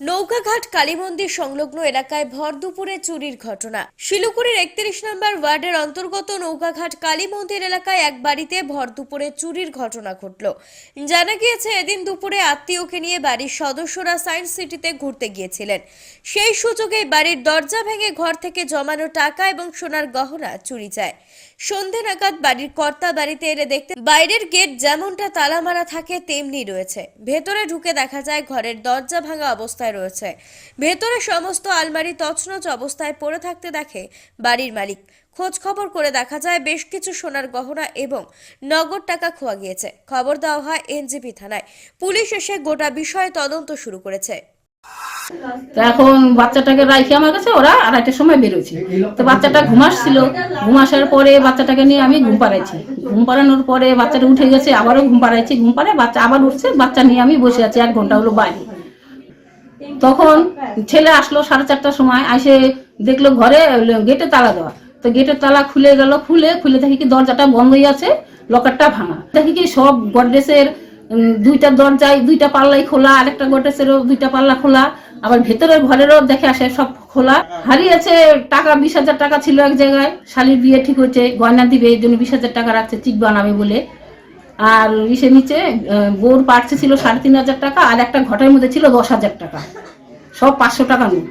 নৌকাঘাট কালী মন্দির সংলগ্ন এলাকায় ভর দুপুরে চুরির ঘটনা। শিলিগুড়ির একত্রিশ নম্বর ওয়ার্ডের অন্তর্গত নৌকাঘাট কালী মন্দির এলাকায় এক বাড়িতে ভর দুপুরে চুরির ঘটনা ঘটল। জানা গিয়েছে, এদিন দুপুরে আত্মীয়কে নিয়ে বাড়ির সদস্যরা সায়েন্স সিটিতে ঘুরতে গিয়েছিলেন। সেই সুযোগে বাড়ির দরজা ভেঙে ঘর থেকে জমানো টাকা এবং সোনার গহনা চুরি যায়। সন্ধে নাগাদ বাড়ির কর্তা বাড়িতে এলে দেখতে বাইরের গেট যেমনটা তালা মারা থাকে, তেমনি রয়েছে। ভেতরে ঢুকে দেখা যায়, ঘরের দরজা ভাঙা অবস্থায় রয়েছে। ভেতরে সমস্ত আলমারি তছনছ অবস্থায় পড়ে থাকতে দেখে বাড়ির মালিক। খোঁজ খবর করে দেখা যায় বেশ কিছু সোনার গহনা এবং নগদ টাকা খোয়া গিয়েছে। খবর দেওয়া হয় এনজিপি থানায়। পুলিশ এসে গোটা বিষয়ে তদন্ত শুরু করেছে। তো এখন বাচ্চাটাকে রাখি আমার কাছে, ওরা আড়াইটার সময় বেরোচ্ছে তো বাচ্চাটা ঘুমাসছিল ঘুমাসার পরে বাচ্চাটাকে নিয়ে আমি ঘুম পাড়াইছি। ঘুম পাড়ানোর পরে বাচ্চাটা উঠে গেছে, আবারও ঘুম পাড়াইছি। ঘুম পাড়ে বাচ্চা আবার উঠছে। বাচ্চা নিয়ে আমি বসে আছি, এক ঘণ্টা হলো বাইরে। তখন ছেলে আসলো সাড়ে চারটার সময় এসে দেখল ঘরে গেটে তালা দেওয়া। তো গেটের তালা খুলে গেল খুলে খুলে দেখি কি দরজাটা বন্ধই আছে লকারটা ভাঙা। দেখি কি সব গডরেজের উম, দুইটা দরজায় দুইটা পাল্লাই খোলা আরেকটা গডরেজেরও দুইটা পাল্লা খোলা। আবার ভেতরের ঘরেরও দেখে আসে সব খোলা। হারিয়েছে টাকা বিশ হাজার টাকা ছিল এক জায়গায়। শালির বিয়ে ঠিক হচ্ছে গয়না দিবে এই জন্য বিশ হাজার টাকা রাখছে চিক বানাবে বলে। আর ইসে নিচে বোর বউর ছিল সাড়ে তিন হাজার টাকা, আর একটা ঘটার মধ্যে ছিল দশ হাজার টাকা। সব পাঁচশো টাকা নোট।